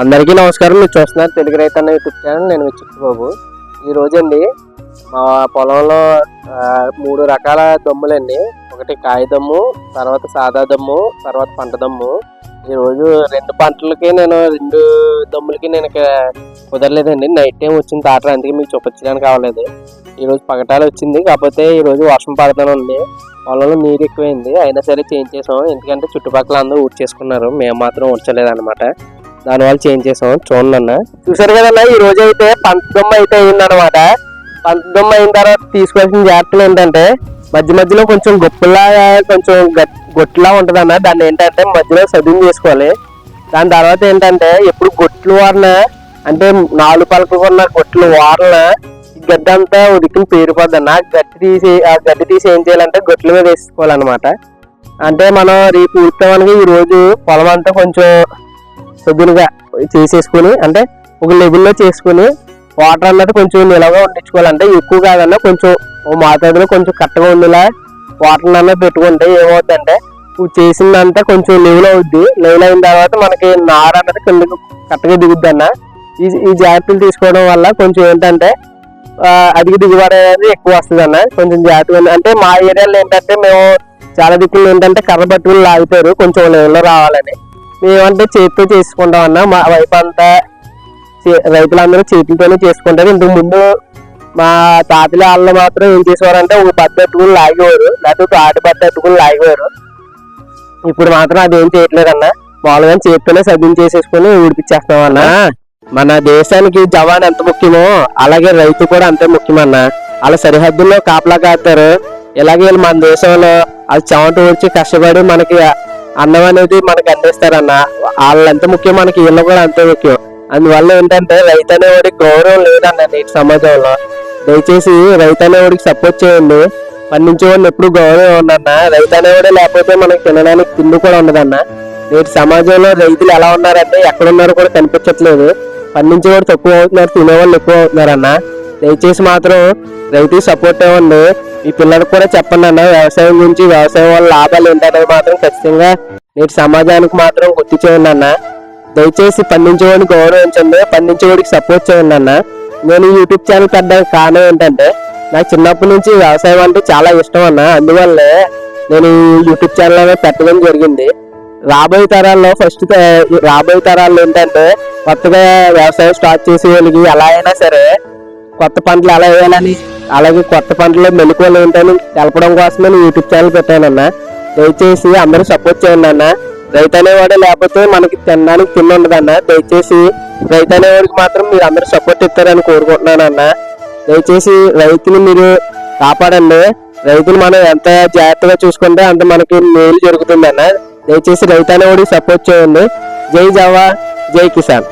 అందరికీ నమస్కారం. మీరు చూస్తున్నారు తెలుగు రైతు అన్న యూట్యూబ్ ఛానల్. నేను మీ చిట్టుబాబు ఈ రోజండి మా పొలంలో మూడు రకాల దమ్ములండి. ఒకటి కాయ దమ్ము తర్వాత సాదా దమ్ము తర్వాత పంట దమ్ము. ఈరోజు రెండు పంటలకి నేను రెండు దమ్ములకి నేను కుదరలేదండి. నైట్ టైం వచ్చింది తాట అందుకే మీకు చూపించడానికి కావలేదు ఈరోజు పగటాలు వచ్చింది. కాకపోతే ఈరోజు వర్షం పడతానే ఉంది. పొలంలో నీరు ఎక్కువైంది. అయినా సరే చేంజ్ చేసాం ఎందుకంటే చుట్టుపక్కల అందరూ ఊడ్ చేసుకున్నారు మేము మాత్రం ఊడ్చలేదు అనమాట దానివల్ల చేంజ్ చేసాం చూడండి అన్న చూసారు కదన్నా ఈ రోజు అయితే పంచదొమ్మ అయితే అయిందనమాట పంచదొమ్మ అయిన తర్వాత తీసుకోవాల్సిన జాగ్రత్తలు ఏంటంటే మధ్య మధ్యలో కొంచెం గొప్పలాగా కొంచెం గట్- గొట్టులా ఉంటది అన్న దాన్ని ఏంటంటే మధ్యలో సదును చేసుకోవాలి. దాని తర్వాత ఏంటంటే ఎప్పుడు గొట్లు వారిన అంటే నాలుగు పలకలు ఉన్న గొట్లు వారిన ఈ గడ్డి అంతా ఉడికిన పేరుపోద్ది అన్న గడ్డి తీసి ఆ గడ్డి తీసి ఏం చేయాలంటే గొట్ల మీద వేసుకోవాలన్నమాట. అంటే మనం రేపు ఊరుతామని ఈ రోజు పొలం అంతా కొంచెం సొద్దులుగా చేసేసుకుని అంటే ఒక లెవెల్లో చేసుకుని వాటర్ అన్నది కొంచెం నిలవగా ఉండించుకోవాలంటే ఎక్కువ కాదన్నా కొంచెం ఓ కొంచెం కట్టగా ఉండేలా వాటర్ అన్నది పెట్టుకుంటే ఏమవుతుందంటే నువ్వు చేసిందంతా కొంచెం లెవెల్ అవుద్ది. లెవెల్ అయిన తర్వాత మనకి నార అన్నది కిందకి కరెక్ట్గా దిగుద్ది అన్న. ఈ ఈ జాగ్రత్తలు తీసుకోవడం వల్ల కొంచెం ఏంటంటే అధిక దిగుబడి అనేది ఎక్కువ వస్తుంది అన్న కొంచెం జాగ్రత్తగా ఉంది. అంటే మా ఏరియాలో ఏంటంటే మేము చాలా దిక్కులు ఏంటంటే కర్ర పట్టుకుని లాగుతారు. కొంచెం లెవెల్లో రావాలని. మేమంటే చేతితో చేసుకుంటాం అన్న. మా వైపు అంతా రైతులందరూ చేతులతోనే చేసుకుంటారు. ఇంతకు ముందు మా తాతల వాళ్ళు మాత్రం ఏం చేసేవారంటే ఒక బద్ద ఎట్టుకుని లాగేవారు. లేకపోతే ఒక ఆటి బద్ద ఎట్టుకుని లాగేవారు. ఇప్పుడు మాత్రం అదేం చేయట్లేదు అన్న మామూలుగా చేతితోనే సద్యం చేసేసుకుని ఊడిపించేస్తాం అన్న. మన దేశానికి జవాన్ ఎంత ముఖ్యమో అలాగే రైతు కూడా అంతే ముఖ్యమన్న. వాళ్ళ సరిహద్దుల్లో కాపలా కాస్తారు. ఇలాగే వీళ్ళు మన దేశంలో వాళ్ళు చెమట ఊడ్చి కష్టపడి మనకి అన్నం అనేది మనకి అందిస్తారన్న. వాళ్ళు ఎంత ముఖ్యం మనకి వీళ్ళు కూడా అంతే ముఖ్యం. అందువల్ల ఏంటంటే రైతు అనేవాడికి గౌరవం లేదన్న నేటి సమాజంలో. దయచేసి రైతు అనేవాడికి సపోర్ట్ చేయండి. పండించేవాడిని ఎప్పుడు గౌరవం ఉందన్న రైతు అనేవాడే లేకపోతే మనకి తినడానికి తిండి కూడా ఉండదన్న. నేటి సమాజంలో రైతులు ఎలా ఉన్నారంటే ఎక్కడ ఉన్నారో కూడా కనిపించట్లేదు. పండించేవాడు తక్కువ అవుతున్నారు తినేవాళ్ళు ఎక్కువ అవుతున్నారన్న. దయచేసి మాత్రం రైతుకి సపోర్ట్ ఇవ్వండి. ఈ పిల్లలకు కూడా చెప్పండి అన్న వ్యవసాయం గురించి వ్యవసాయం వల్ల లాభాలు ఏంటనేది మాత్రం ఖచ్చితంగా నేటి సమాజానికి మాత్రం గుర్తు చేయండి అన్న. దయచేసి పండించేవాడిని గౌరవించండి పండించేవాడికి సపోర్ట్ చేయండి అన్న. నేను యూట్యూబ్ ఛానల్ పెట్టడానికి కారణం ఏంటంటే నాకు చిన్నప్పటి నుంచి వ్యవసాయం అంటే చాలా ఇష్టం అన్న. అందువల్లే నేను యూట్యూబ్ ఛానల్ అనేది పెట్టడం జరిగింది. రాబోయే తరాల్లో ఫస్ట్ రాబోయే తరాల్లో ఏంటంటే కొత్తగా వ్యవసాయం స్టార్ట్ చేసే వాళ్ళకి ఎలా అయినా సరే కొత్త పంటలు ఎలా వేయాలని అలాగే కొత్త పంటలో మెలకువలు ఏంటని తెలపడం కోసమే నేను యూట్యూబ్ ఛానల్ పెట్టానన్న. దయచేసి అందరూ సపోర్ట్ చేయండి అన్న. రైతు అనేవాడు లేకపోతే మనకి తినడానికి తిండి ఉండదన్న. దయచేసి రైతు అనేవాడికి మాత్రం మీరు అందరూ సపోర్ట్ ఇస్తారని కోరుకుంటున్నాను అన్న. దయచేసి రైతుని మీరు కాపాడండి. రైతులు మనం ఎంత జాగ్రత్తగా చూసుకుంటే అంత మనకి మేలు జరుగుతుంది అన్న. దయచేసి రైతు అనేవాడికి సపోర్ట్ చేయండి. జై జవా జై కిసాన్.